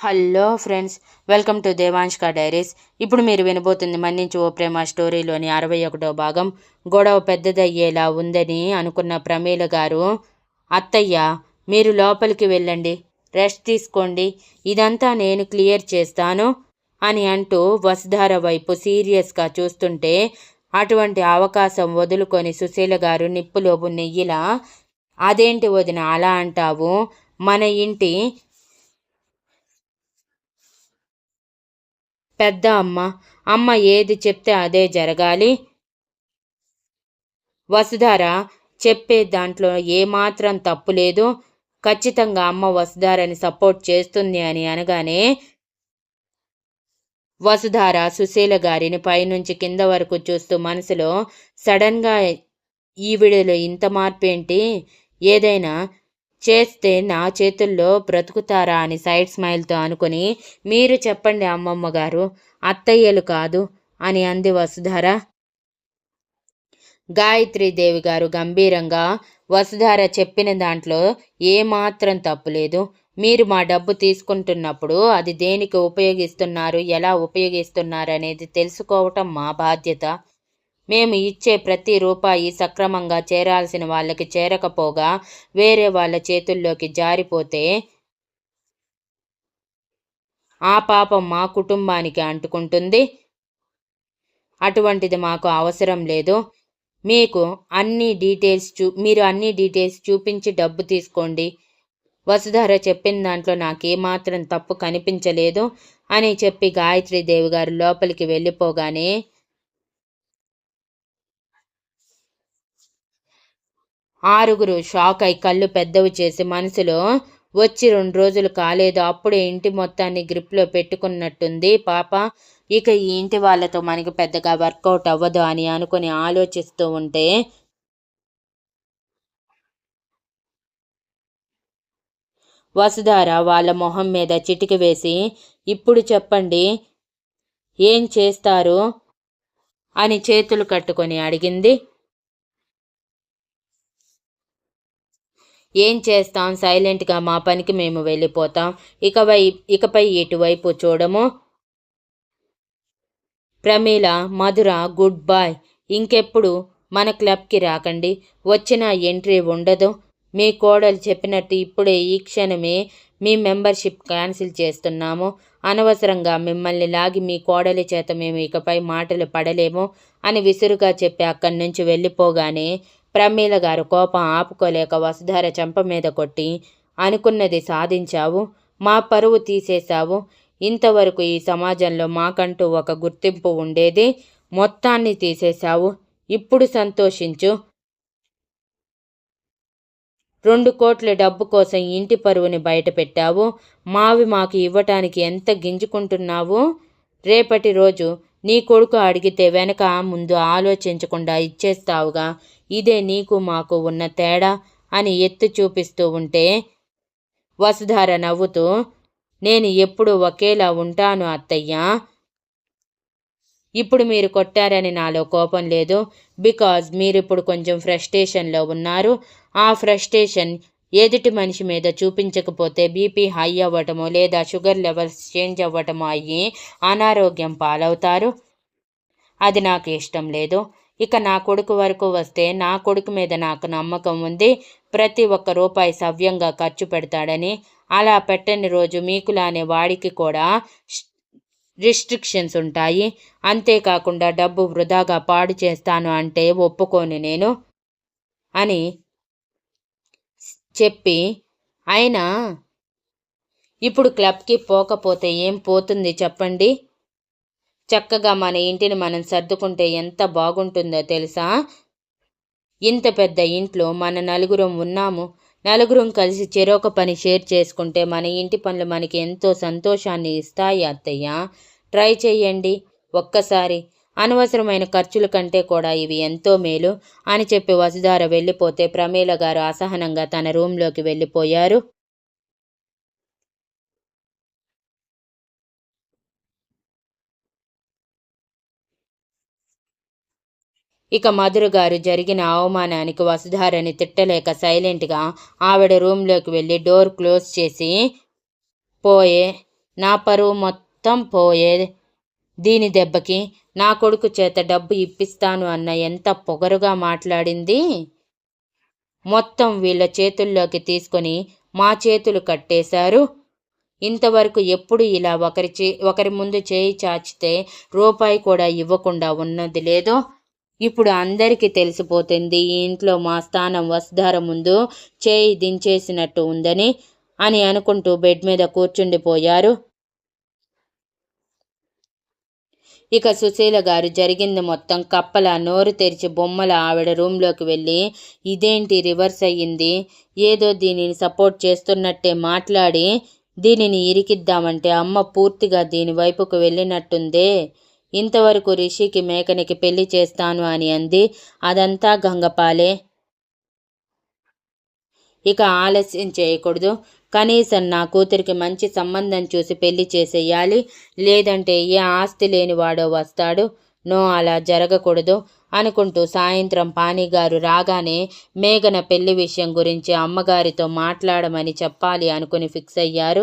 Hello friends welcome to Devanshka diaries. ఇప్పుడు మీరు వినబోతుంది మన్నించి ఓ ప్రేమ స్టోరీలోని అరవై ఒకటో భాగం. గొడవ పెద్దదయ్యేలా ఉందని అనుకున్న ప్రమీల గారు అత్తయ్య మీరు లోపలికి వెళ్ళండి రెస్ట్ తీసుకోండి ఇదంతా నేను క్లియర్ చేస్తాను అని అంటూ వసుధార వైపు సీరియస్గా చూస్తుంటే అటువంటి అవకాశం వదులుకొని సుశీల గారు నిప్పులోపు నెయ్యిలా అదేంటి వదిన అలా అంటావు? మన ఇంటి పెద్ద అమ్మ. అమ్మ ఏది చెప్తే అదే జరగాలి. వసుధార చెప్పే దాంట్లో ఏమాత్రం తప్పు లేదు. ఖచ్చితంగా అమ్మ వసుధారని సపోర్ట్ చేస్తుంది అని అనగానే వసుధార సుశీల గారిని పైనుంచి కింద వరకు చూస్తూ మనసులో సడన్గా ఈవిడలో ఇంత మార్పు ఏంటి ఏదైనా చేస్తే నా చేతుల్లో బ్రతుకుతారా అని సైడ్ స్మైల్తో అనుకుని మీరు చెప్పండి అమ్మమ్మ గారు అత్తయ్యలు కాదు అని అంది వసుధార. గాయత్రీదేవి గారు గంభీరంగా వసుధార చెప్పిన దాంట్లో ఏమాత్రం తప్పులేదు మీరు మా డబ్బు తీసుకుంటున్నప్పుడు అది దేనికి ఉపయోగిస్తున్నారు ఎలా ఉపయోగిస్తున్నారు అనేది తెలుసుకోవటం మా బాధ్యత. మేము ఇచ్చే ప్రతి రూపాయి సక్రమంగా చేరాల్సిన వాళ్ళకి చేరకపోగా వేరే వాళ్ళ చేతుల్లోకి జారిపోతే ఆ పాపం మా కుటుంబానికి అంటుకుంటుంది. అటువంటిది మాకు అవసరం లేదు. మీకు అన్ని డీటెయిల్స్ చూ మీరు అన్ని డీటెయిల్స్ చూపించి డబ్బు తీసుకోండి. వసుధార చెప్పిన దాంట్లో నాకేమాత్రం తప్పు కనిపించలేదు అని చెప్పి గాయత్రీదేవి గారు లోపలికి వెళ్ళిపోగానే ఆరుగురు షాక్ అయి కళ్ళు పెద్దవి చేసి మనసులో వచ్చి రెండు రోజులు కాలేదు అప్పుడే ఇంటి మొత్తాన్ని గ్రిప్లో పెట్టుకున్నట్టుంది పాప. ఇక ఈ ఇంటి వాళ్ళతో మనకి పెద్దగా వర్కౌట్ అవ్వదు అని అనుకుని ఆలోచిస్తూ ఉంటే వసుధార వాళ్ళ మొహం మీద చిటికి వేసి ఇప్పుడు చెప్పండి ఏం చేస్తారు? అని చేతులు కట్టుకొని అడిగింది. ఏం చేస్తాం? సైలెంట్గా మా పనికి మేము వెళ్ళిపోతాం. ఇకవై ఇకపై ఇటువైపు చూడము. ప్రమీల మధుర గుడ్ బాయ్ ఇంకెప్పుడు మన క్లబ్కి రాకండి. వచ్చిన ఎంట్రీ ఉండదు. మీ కోడలు చెప్పినట్టు ఇప్పుడే ఈ క్షణమే మీ మెంబర్షిప్ క్యాన్సిల్ చేస్తున్నాము. అనవసరంగా మిమ్మల్ని లాగి మీ కోడలి చేత మేము ఇకపై మాటలు పడలేము అని విసురుగా చెప్పి అక్కడి నుంచి వెళ్ళిపోగానే ప్రమీల గారు కోపం ఆపుకోలేక వసుధార చెంప మీద కొట్టి అనుకున్నది సాధించావు మా పరువు తీసేశావు. ఇంతవరకు ఈ సమాజంలో మాకంటూ ఒక గుర్తింపు ఉండేది మొత్తాన్ని తీసేశావు. ఇప్పుడు సంతోషించు. రెండు కోట్ల డబ్బు కోసం ఇంటి పరువుని బయటపెట్టావు మావి మాకు ఇవ్వటానికి ఎంత గింజుకుంటున్నావు? రేపటి రోజు నీ కొడుకు అడిగితే వెనక ముందు ఆలోచించకుండా ఇచ్చేస్తావుగా. ఇదే నీకు మాకు ఉన్న తేడా అని ఎత్తు చూపిస్తూ ఉంటే వసుధార నవ్వుతూ నేను ఎప్పుడు ఒకేలా ఉంటాను అత్తయ్య? ఇప్పుడు మీరు కొట్టారని నాలో కోపం లేదు. బికాజ్ మీరిప్పుడు కొంచెం ఫ్రస్ట్రేషన్లో ఉన్నారు. ఆ ఫ్రస్ట్రేషన్ ఎదుటి మనిషి మీద చూపించకపోతే బీపీ హై అవ్వటమో లేదా షుగర్ లెవెల్స్ చేంజ్ అవ్వటమో అయ్యి అనారోగ్యం పాలవుతారు. అది నాకు ఇష్టం లేదు. ఇక నా కొడుకు వరకు వస్తే నా కొడుకు మీద నాకు నమ్మకం ఉంది ప్రతి ఒక్క రూపాయి సవ్యంగా ఖర్చు పెడతాడని అలా పెట్టని రోజు మీకులానే వాడికి కూడా రిస్ట్రిక్షన్స్ ఉంటాయి. అంతేకాకుండా డబ్బు వృధాగా పాడు చేస్తాను అంటే ఒప్పుకోను నేను అని చెప్పి అయినా ఇప్పుడు క్లబ్కి పోకపోతే ఏం పోతుంది చెప్పండి? చక్కగా మన ఇంటిని మనం సర్దుకుంటే ఎంత బాగుంటుందో తెలుసా? ఇంత పెద్ద ఇంట్లో మన నలుగురం ఉన్నాము. నలుగురం కలిసి చెరొక పని షేర్ చేసుకుంటే మన ఇంటి పనులు మనకి ఎంతో సంతోషాన్ని ఇస్తాయి అత్తయ్య. ట్రై చేయండి ఒక్కసారి. అనవసరమైన ఖర్చుల కంటే కూడా ఇవి ఎంతో మేలు అని చెప్పి వసుధార వెళ్ళిపోతే ప్రమీల గారు అసహనంగా తన రూంలోకి వెళ్ళిపోయారు. ఇక మధుర గారు జరిగిన అవమానానికి వసుధారని తిట్టలేక సైలెంట్గా ఆవిడ రూమ్లోకి వెళ్ళి డోర్ క్లోజ్ చేసి పోయే నా పరువు మొత్తం పోయే. దీని దెబ్బకి నా కొడుకు చేత డబ్బు ఇప్పిస్తాను అన్న ఎంత పొగరుగా మాట్లాడింది? మొత్తం వీళ్ళ చేతుల్లోకి తీసుకొని మా చేతులు కట్టేశారు. ఇంతవరకు ఎప్పుడు ఇలా ఒకరి చే ఒకరి ముందు చేయి చాచితే రూపాయి కూడా ఇవ్వకుండా ఉన్నది లేదో ఇప్పుడు అందరికీ తెలిసిపోతుంది ఈ ఇంట్లో మా స్థానం వసుధార ముందు చేయి దించేసినట్టు ఉందని అని అనుకుంటూ బెడ్ మీద కూర్చుండిపోయారు. ఇక సుశీల గారు జరిగింది మొత్తం కప్పల నోరు తెరిచి బొమ్మల ఆవిడ రూమ్లోకి వెళ్ళి ఇదేంటి రివర్స్ అయ్యింది? ఏదో దీనిని సపోర్ట్ చేస్తున్నట్టే మాట్లాడి దీనిని ఇరికిద్దామంటే అమ్మ పూర్తిగా దీని వైపుకు వెళ్ళినట్టుందే. ఇంతవరకు రిషికి మేకనికి పెళ్ళి చేస్తాను అని అంది. అదంతా గంగపాలే. ఇక ఆలస్యం చేయకూడదు. కనీసం నా కూతురికి మంచి సంబంధం చూసి పెళ్ళి చేసేయాలి. లేదంటే ఏ ఆస్తి లేనివాడో వస్తాడు. నో అలా జరగకూడదు అనుకుంటూ సాయంత్రం పానీగారు రాగానే మేఘన పెళ్ళి విషయం గురించి అమ్మగారితో మాట్లాడమని చెప్పాలి అనుకుని ఫిక్స్ అయ్యారు.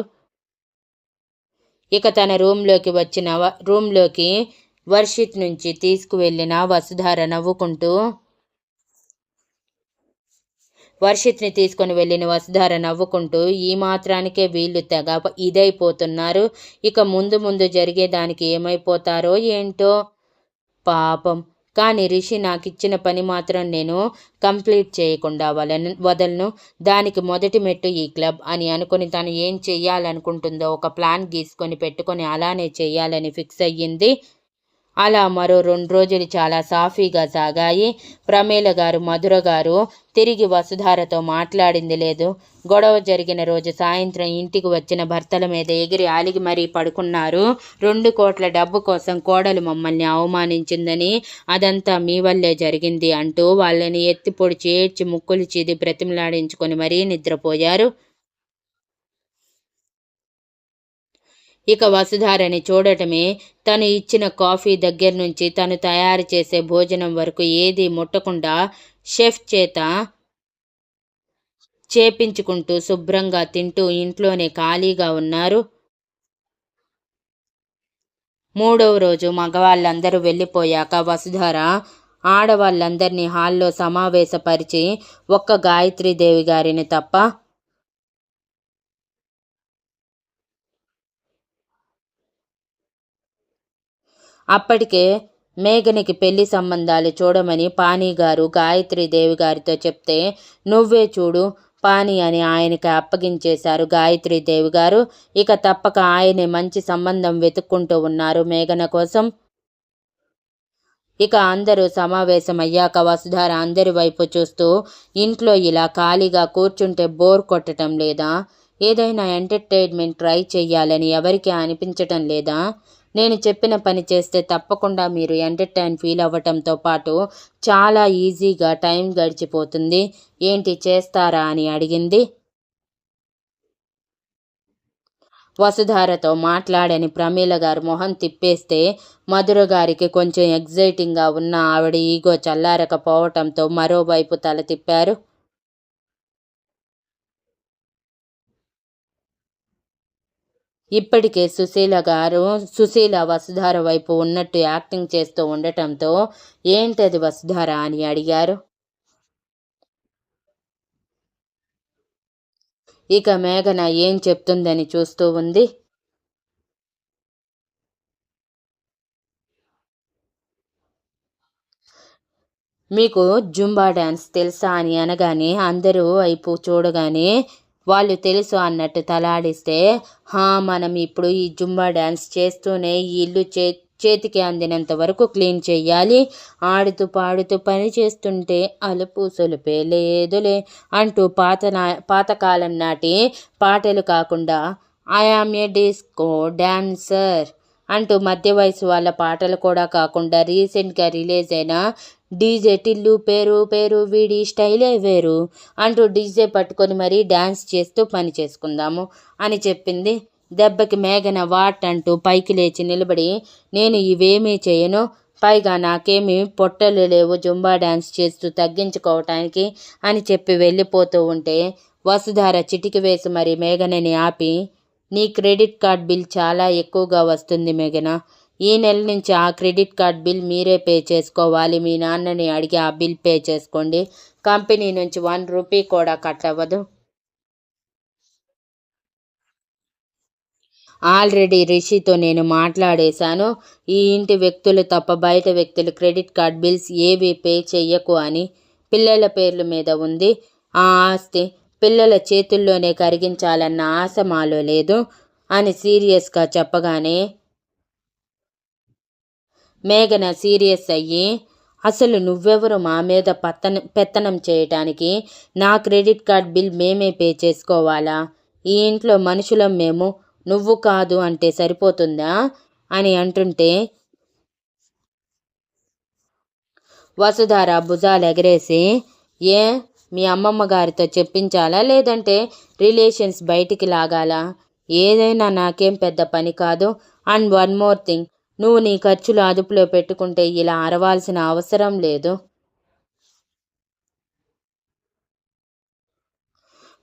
ఇక తన రూమ్లోకి వచ్చిన రూమ్లోకి వర్షిత్ నుంచి తీసుకువెళ్ళిన వసుధార నవ్వుకుంటూ వర్షిత్ని తీసుకొని వెళ్ళిన వసుధార నవ్వుకుంటూ ఈ మాత్రానికే వీళ్ళు తెగ ఇదైపోతున్నారు. ఇక ముందు ముందు జరిగేదానికి ఏమైపోతారో ఏంటో పాపం. కానీ రిషి నాకు ఇచ్చిన పని మాత్రం నేను కంప్లీట్ చేయకుండా వలను వదలను. దానికి మొదటి మెట్టు ఈ క్లబ్ అని అనుకుని తను ఏం చెయ్యాలనుకుంటుందో ఒక ప్లాన్ గీసుకొని పెట్టుకొని అలానే చెయ్యాలని ఫిక్స్ అయ్యింది అలా మరో రెండు రోజులు చాలా సాఫీగా సాగాయి. ప్రమేల గారు మధుర గారు తిరిగి వసుధారతో మాట్లాడింది లేదు. గొడవ జరిగిన రోజు సాయంత్రం ఇంటికి వచ్చిన భర్తల మీద ఎగిరి ఆలిగి మరీ పడుకున్నారు. రెండు కోట్ల డబ్బు కోసం కోడలు మమ్మల్ని అవమానించిందని అదంతా మీ వల్లే జరిగింది అంటూ వాళ్ళని ఎత్తి పొడిచి ఏడ్చి ముక్కులు చీది బ్రతిమలాడించుకొని మరీ నిద్రపోయారు. ఇక వసుధారని చూడటమే తను ఇచ్చిన కాఫీ దగ్గర నుంచి తను తయారు చేసే భోజనం వరకు ఏది ముట్టకుండా షెఫ్ చేత చేపించుకుంటూ శుభ్రంగా తింటూ ఇంట్లోనే ఖాళీగా ఉన్నారు. మూడవ రోజు మగవాళ్ళందరూ వెళ్ళిపోయాక వసుధార ఆడవాళ్ళందరినీ హాల్లో సమావేశపరిచి ఒక్క గాయత్రీదేవి గారిని తప్ప అప్పటికే మేఘనికి పెళ్ళి సంబంధాలు చూడమని పానీ గారు గాయత్రీదేవి గారితో చెప్తే నువ్వే చూడు పాని అని ఆయనకి అప్పగించేశారు గాయత్రీదేవి గారు. ఇక తప్పక ఆయనే మంచి సంబంధం వెతుక్కుంటూ ఉన్నారు మేఘన కోసం. ఇక అందరూ సమావేశమయ్యాక వసుధార అందరి వైపు చూస్తూ ఇంట్లో ఇలా ఖాళీగా కూర్చుంటే బోర్ కొట్టడం లేదా? ఏదైనా ఎంటర్టైన్మెంట్ ట్రై చెయ్యాలని ఎవరికీ అనిపించటం లేదా? నేను చెప్పిన పని చేస్తే తప్పకుండా మీరు ఎంటర్టైన్ ఫీల్ అవ్వటంతో పాటు చాలా ఈజీగా టైం గడిచిపోతుంది. ఏంటి చేస్తారా అని అడిగింది. వసుధారతో మాట్లాడని ప్రమీల గారు మొహం తిప్పేస్తే మధుర గారికి కొంచెం ఎగ్జైటింగ్గా ఉన్న ఆవిడ ఈగో చల్లారకపోవటంతో మరోవైపు తల తిప్పారు. ఇప్పటికే సుశీల గారు సుశీల వసుధార వైపు ఉన్నట్టు యాక్టింగ్ చేస్తూ ఉండటంతో ఏంటది వసుధార అని అడిగారు. ఇక మేఘన ఏం చెప్తుందని చూస్తూ ఉంది. మీకు జుంబా డ్యాన్స్ తెలుసా అని అనగానే అందరూ వైపు చూడగానే వాళ్ళు తెలుసు అన్నట్టు తలాడిస్తే హా మనం ఇప్పుడు ఈ జుంబా డ్యాన్స్ చేస్తూనే ఈ ఇల్లు చే చేతికి అందినంత వరకు క్లీన్ చేయాలి ఆడుతూ పాడుతూ పని చేస్తుంటే అలుపు సొలుపే లేదులే అంటూ పాత పాతకాలం నాటి పాటలు కాకుండా ఐఆమ్ ఏ డిస్కో డాన్సర్ అంటూ మధ్య వయసు వాళ్ళ పాటలు కూడా కాకుండా రీసెంట్గా రిలీజ్ అయిన డీజే టిల్లు పేరు పేరు వీడి స్టైలే వేరు అంటూ డీజే పట్టుకొని మరీ డ్యాన్స్ చేస్తూ పని చేసుకుందాము అని చెప్పింది. దెబ్బకి మేఘన వాట్ అంటూ పైకి లేచి నిలబడి నేను ఇవేమీ చేయను. పైగా నాకేమీ పొట్టలు లేవు జుంబా డ్యాన్స్ చేస్తూ తగ్గించుకోవటానికి అని చెప్పి వెళ్ళిపోతూ ఉంటే వసుధార చిటికి వేసి మరి మేఘనని ఆపి నీ క్రెడిట్ కార్డ్ బిల్ చాలా ఎక్కువగా వస్తుంది మేఘన. ఈ నెల నుంచి ఆ క్రెడిట్ కార్డ్ బిల్ మీరే పే చేసుకోవాలి. మీ నాన్నని అడిగి ఆ బిల్ పే చేసుకోండి. కంపెనీ నుంచి వన్ రూపీ కూడా కట్ అవ్వదు. ఆల్రెడీ రిషితో నేను మాట్లాడేశాను. ఈ ఇంటి వ్యక్తులు తప్ప బయట వ్యక్తులు క్రెడిట్ కార్డ్ బిల్స్ ఏవి పే చెయ్యకు అని పిల్లల పేర్ల మీద ఉంది. ఆ ఆస్తి పిల్లల చేతుల్లోనే కరిగించాలన్న ఆశ మాలో లేదు అని సీరియస్గా చెప్పగానే మేఘన సీరియస్ అయ్యి అసలు నువ్వెవరు మా మీద పత్తన పెత్తనం చేయటానికి? నా క్రెడిట్ కార్డ్ బిల్ మేమే పే చేసుకోవాలా? ఈ ఇంట్లో మనుషులం మేము నువ్వు కాదు అంటే సరిపోతుందా? అని అంటుంటే వసుధార భుజాలు ఎగరేసి ఏ మీ అమ్మమ్మ గారితో చెప్పించాలా? లేదంటే రిలేషన్స్ బయటికి లాగాలా? ఏదైనా నాకేం పెద్ద పని కాదు. And one more thing. నువ్వు నీ ఖర్చులు అదుపులో పెట్టుకుంటే ఇలా అరవాల్సిన అవసరం లేదు.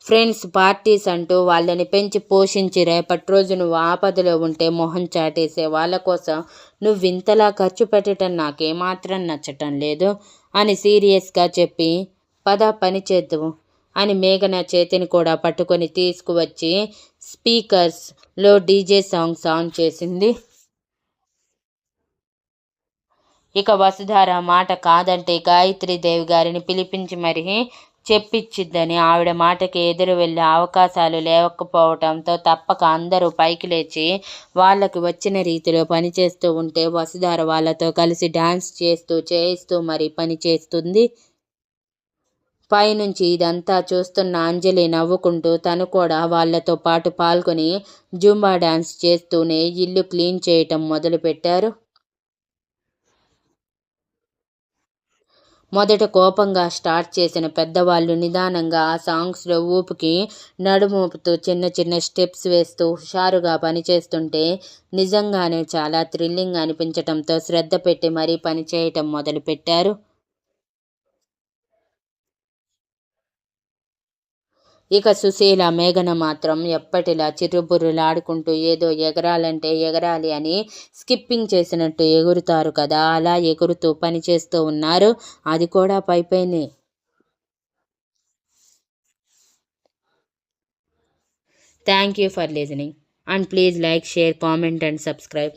ఫ్రెండ్స్ పార్టీస్ అంటూ వాళ్ళని పెంచి పోషించి రేపటి రోజు నువ్వు ఆపదలో ఉంటే మొహం చాటేసే వాళ్ళ కోసం నువ్వు ఇంతలా ఖర్చు పెట్టడం నాకేమాత్రం నచ్చటం లేదు అని సీరియస్గా చెప్పి పద పని చేద్దాము అని మేఘన చేతిని కూడా పట్టుకొని తీసుకువచ్చి స్పీకర్స్లో డీజే సాంగ్స్ ఆన్ చేసింది. ఇక వసుధార మాట కాదంటే గాయత్రీదేవి గారిని పిలిపించి మరీ చెప్పిచ్చిద్దని. ఆవిడ మాటకి ఎదురు వెళ్ళే అవకాశాలు లేవకపోవటంతో తప్పక అందరూ పైకి లేచి వాళ్ళకి వచ్చిన రీతిలో పనిచేస్తూ ఉంటే వసుధార వాళ్ళతో కలిసి డాన్స్ చేస్తూ చేయిస్తూ మరి పని చేస్తుంది. పైనుంచి ఇదంతా చూస్తున్న అంజలి నవ్వుకుంటూ తను కూడా వాళ్ళతో పాటు పాల్గొని జుంబా డాన్స్ చేస్తూనే ఇల్లు క్లీన్ చేయటం మొదలుపెట్టారు. మొదట కోపంగా స్టార్ట్ చేసిన పెద్దవాళ్ళు నిదానంగా ఆ సాంగ్స్లో ఊపికి నడుమూపుతూ చిన్న చిన్న స్టెప్స్ వేస్తూ హుషారుగా పనిచేస్తుంటే నిజంగానే చాలా థ్రిల్లింగ్ అనిపించటంతో శ్రద్ధ పెట్టి మరీ పనిచేయటం మొదలుపెట్టారు. ఇక సుశీల మేఘన మాత్రం ఎప్పటిలా చిరుబుర్రులాడుకుంటూ ఏదో ఎగరాలంటే ఎగరాలి అని స్కిప్పింగ్ చేసినట్టు ఎగురుతారు కదా. అలా ఎగురుతూ పనిచేస్తూ ఉన్నారు. అది కూడా పైపైనే. Thank you for listening and please like share comment and subscribe